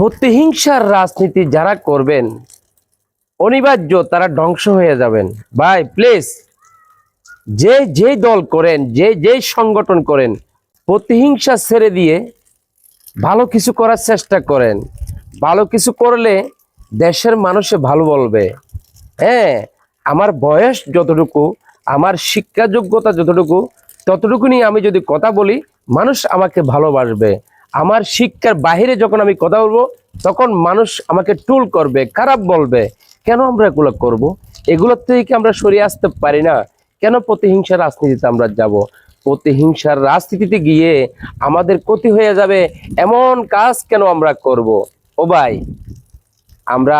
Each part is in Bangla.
প্রতিহিংসার রাজনীতি যারা করবেন, অনিবার্য তারা ধ্বংস হয়ে যাবেন। ভাই প্লিজ যে যে দল করেন, যে যে সংগঠন করেন, প্রতিহিংসা ছেড়ে দিয়ে ভালো কিছু করার চেষ্টা করেন। ভালো কিছু করলে দেশের মানুষে ভালো বলবে। হ্যাঁ আমার বয়স যতটুকু, আমার শিক্ষা যোগ্যতা যতটুকু ততটুকু নিয়ে আমি যদি কথা বলি, মানুষ আমাকে ভালোবাসবে। আমার শিক্ষার বাইরে যখন আমি কথা বলব, তখন মানুষ আমাকে টুল করবে, খারাপ বলবে। কেন আমরা এগুলো করব। এগুলোর থেকে আমরা সরিয়ে আসতে পারি না? কেন প্রতিহিংসার রাজনীতিতে আমরা যাব? প্রতিহিংসার রাজনীতিতে গিয়ে আমাদের ক্ষতি হয়ে যাবে, এমন কাজ কেন আমরা করব? ও ভাই, আমরা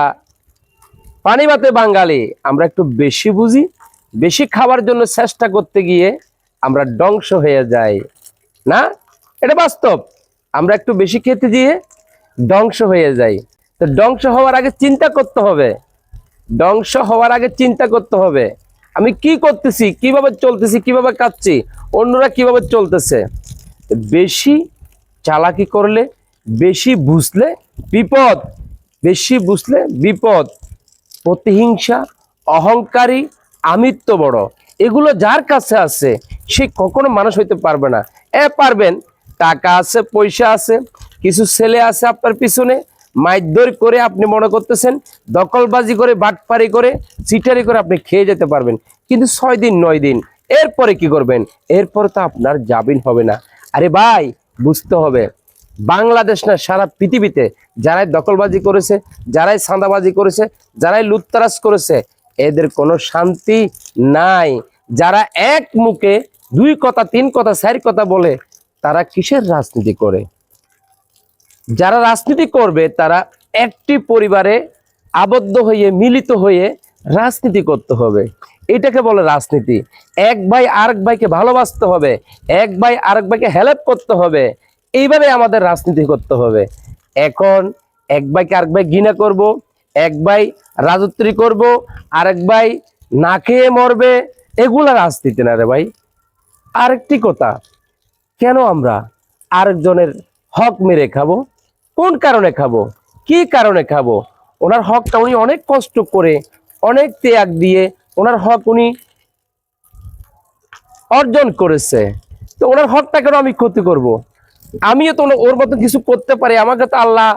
পানি ভাতে বাঙালি, আমরা একটু বেশি বুঝি, বেশি খাবার জন্য চেষ্টা করতে গিয়ে আমরা ধ্বংস হয়ে যাই। না? এটা বাস্তব। আমরা একটু বেশি খেতে দিয়ে ধ্বংস হয়ে যাই। তো ধ্বংস হওয়ার আগে চিন্তা করতে হবে। ধ্বংস হওয়ার আগে চিন্তা করতে হবে। আমি কি করতেছি, কীভাবে চলতেছি, কীভাবে কাচ্ছি অন্যরা কীভাবে চলতেছে? বেশি চালাকি করলে বেশি বুঝলে বিপদ। বেশি বুঝলে বিপদ। প্রতিহিংসা, অহংকারী, আমিত্ব বড়। এগুলো যার কাছে আছে, সে কখনো মানুষ হইতে পারবে না। এ পারবেন টাকা আছে, পয়সা আছে, কিছু ছেলে আছে আপনার পিছনে মাইদর করে আপনি মনে করতেছেন দখলবাজি করে, বাটপারি করে চিটারি করে আপনি খেয়ে যেতে পারবেন। কিন্তু ছয় দিন, নয় দিন, এরপরে কি করবেন? এরপরে তো আপনার জামিন হবে না। আরে ভাই, বুঝতে হবে, বাংলাদেশ না, সারা পৃথিবীতে যারাই দখলবাজি করেছে, যারাই সাঁদাবাজি করেছে, যারাই লুটতারাজ করেছে, এদের কোনো শান্তি নাই। যারা এক মুখে দুই কথা, তিন কথা, চার কথা বলে তারা কিসের রাজনীতি করে? যারা রাজনীতি করবে, তারা একটি পরিবারে আবদ্ধ হয়ে, মিলিত হয়ে রাজনীতি করতে হবে। এটাকে বলে রাজনীতি। এক ভাই আরেক ভাইকে ভালোবাসতে হবে, এক ভাই আরেক ভাইকে হেল্প করতে হবে। এইভাবে আমাদের রাজনীতি করতে হবে। এখন এক ভাইকে আরেক ভাই ঘৃণা করব, এক ভাই রাজত্রী করব, আরেক ভাই না খেয়ে মরবে, এগুলা রাজনীতি না রে ভাই। আরেকটি কথা কেন আমরা আরেকজনের হক মেরে খাব? কোন কারণে খাব? কি কারণে খাব? ওনার হকটা উনি অনেক কষ্ট করে, অনেক ত্যাগ দিয়ে ওনার হক উনি অর্জন করেছে। তো ওনার হকটা কেন আমি ক্ষতি করব। আমিও তো ওর মতো কিছু করতে পারি। আমাকে তো আল্লাহ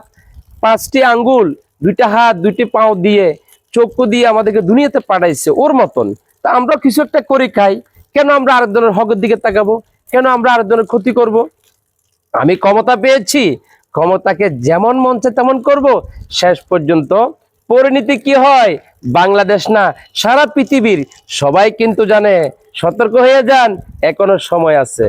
পাঁচটি আঙ্গুল, দুইটা হাত, দুইটি পাও দিয়ে, চক্ষু দিয়ে আমাদেরকে দুনিয়াতে পাঠাইছে ওর মতন। তা আমরা কিছু একটা করে খাই। কেন আমরা আরেকজনের হকের দিকে তাকাবো? কেন আমরা আরেকজনের ক্ষতি করব। আমি ক্ষমতা পেয়েছি, ক্ষমতাকে যেমন মঞ্চে তেমন করব। শেষ পর্যন্ত পরিণতি কি হয়? বাংলাদেশ না, সারা পৃথিবীর সবাই কিন্তু জানে। সতর্ক হয়ে যান, এখনও সময় আছে।